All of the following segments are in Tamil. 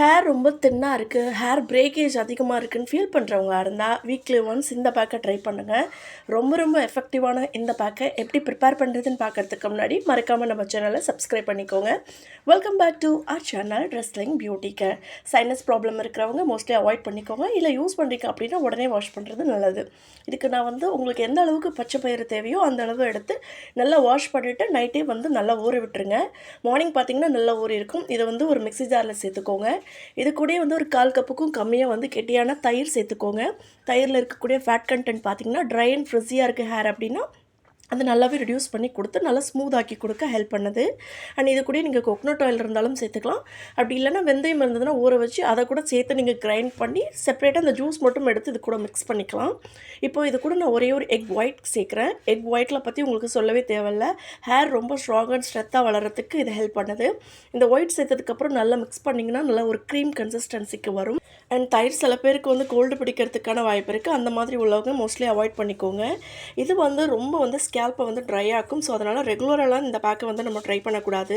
ஹேர் ரொம்ப தின்னாக இருக்குது ஹேர் பிரேக்கேஜ் அதிகமாக இருக்குன்னு ஃபீல் பண்ணுறவங்களா இருந்தால் வீக்லி ஒன்ஸ் இந்த பேக்கை ட்ரை பண்ணுங்கள் ரொம்ப ரொம்ப எஃபெக்டிவான இந்த பேக்கை எப்படி ப்ரிப்பேர் பண்ணுறதுன்னு பார்க்கறதுக்கு முன்னாடி மறக்காமல் நம்ம சேனலை சப்ஸ்கிரைப் பண்ணிக்கோங்க. Welcome back to our channel ட்ரெஸ்லிங் beauty care sinus problem இருக்கிறவங்க மோஸ்ட்லி அவாய்ட் பண்ணிக்கோங்க. இல்லை யூஸ் பண்ணுறீங்க அப்படின்னா உடனே வாஷ் பண்ணுறது நல்லது. இதுக்கு நான் வந்து உங்களுக்கு எந்த அளவுக்கு பச்சை பயிறு தேவையோ அந்த அளவு எடுத்து நல்லா வாஷ் பண்ணிவிட்டு நைட்டே வந்து நல்லா ஊற விட்டுருங்க. மார்னிங் பார்த்தீங்கன்னா நல்லா ஊறி இருக்கும் இதை வந்து ஒரு மிக்ஸி ஜாரில் சேர்த்துக்கோங்க. இது கூடயே வந்து ஒரு கால் கப்புக்கும் கம்மியாக வந்து கெட்டியான தயிர் சேர்த்துக்கோங்க. தயிரில் இருக்கக்கூடிய ஃபேட் கண்டென்ட் பார்த்தீங்கன்னா ட்ரை அண்ட் ஃப்ரிஸியாக இருக்குது ஹேர் அப்படின்னா அது நல்லாவே ரெடியூஸ் பண்ணி கொடுத்து நல்லா ஸ்மூத் ஆக்கி கொடுக்க ஹெல்ப் பண்ணுது. அண்ட் இது கூட நீங்கள் கொக்கனட் ஆயில் இருந்தாலும் சேர்த்துக்கலாம். அப்படி இல்லைன்னா வெந்தயம் இருந்ததுன்னா ஊற வச்சு அதை கூட சேர்த்து நீங்கள் கிரைண்ட் பண்ணி செப்பரேட்டாக அந்த ஜூஸ் மட்டும் எடுத்து இது கூட மிக்ஸ் பண்ணிக்கலாம். இப்போ இது கூட நான் ஒரே ஒரு எக் ஒயிட் சேர்க்குறேன். எக் ஒயிட்டில் பற்றி உங்களுக்கு சொல்லவே தேவையில்ல. ஹேர் ரொம்ப ஸ்ட்ராங் அண்ட் ஸ்ட்ரெத்தாக வளர்கிறதுக்கு இது ஹெல்ப் பண்ணுது. இந்த ஒயிட் சேர்த்ததுக்கப்புறம் நல்லா மிக்ஸ் பண்ணிங்கன்னா நல்லா ஒரு க்ரீம் கன்சிஸ்டன்சிக்கு வரும். அண்ட் தயிர் சில பேருக்கு வந்து கோல்டு பிடிக்கிறதுக்கான வாய்ப்பு இருக்குது அந்த மாதிரி உள்ளவங்க மோஸ்ட்லி அவாய்ட் பண்ணிக்கோங்க. இது வந்து ரொம்ப வந்து ஸ்கேல்ப்பை வந்து ட்ரை ஆக்கும். ஸோ அதனால் ரெகுலரெல்லாம் இந்த பேக்கை வந்து நம்ம ட்ரை பண்ணக்கூடாது.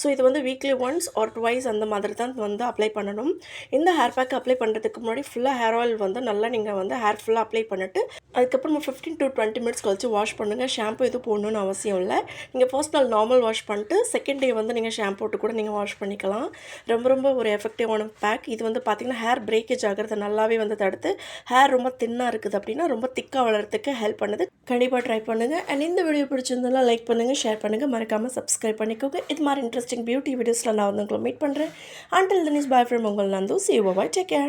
ஸோ இது வந்து வீக்லி ஒன்ஸ் ஆர் டுவைஸ் அந்த மாதிரி தான் வந்து அப்ளை பண்ணணும். இந்த ஹேர் பேக் அப்ளை பண்ணுறதுக்கு முன்னாடி ஃபுல்லாக ஹேர் ஆயில் வந்து நல்லா நீங்கள் வந்து ஹேர் ஃபுல்லாக அப்ளை பண்ணிவிட்டு அதுக்கப்புறம் ஃபிஃப்டீன் டு டுவெண்ட்டி மினிட்ஸ் கழிச்சு வாஷ் பண்ணுங்கள் ஷாம்பு எதுவும் போடணும்னு அவசியம் இல்லை. நீங்கள் ஃபர்ஸ்ட் நாள் நார்மல் வாஷ் பண்ணிட்டு செகண்ட் டே வந்து நீங்கள் ஷாம்பு போட்டு கூட நீங்கள் வாஷ் பண்ணிக்கலாம். ரொம்ப ரொம்ப ஒரு எஃபெக்டிவான பேக் இது வந்து பார்த்திங்கன்னா ஹேர் பிரேக்கேஜ் ஆகிறத நல்லாவே வந்து தடுத்து ஹேர் ரொம்ப தின்னாக இருக்குது அப்படின்னா ரொம்ப திக்காக வளர்கிறதுக்கு ஹெல்ப் பண்ணுது. கண்டிப்பாக ட்ரை பண்ணுங்கள் அண்ட் இந்த வீடியோ பிடிச்சிருந்தாலும் லைக் பண்ணுங்கள் ஷேர் பண்ணுங்கள் மறக்காமல் சப்ஸ்கிரைப் பண்ணிக்கோங்க. இது மாதிரி இன்ட்ரெஸ்டிங் பியூட்டி வீடியோஸில் நான் வந்து உங்களை மீட் பண்ணுறேன் அண்டில் தனிஸ் பாய் ஃப்ரெண்ட் உங்கள் நான் சி ஓ பாய் டேக் கேர்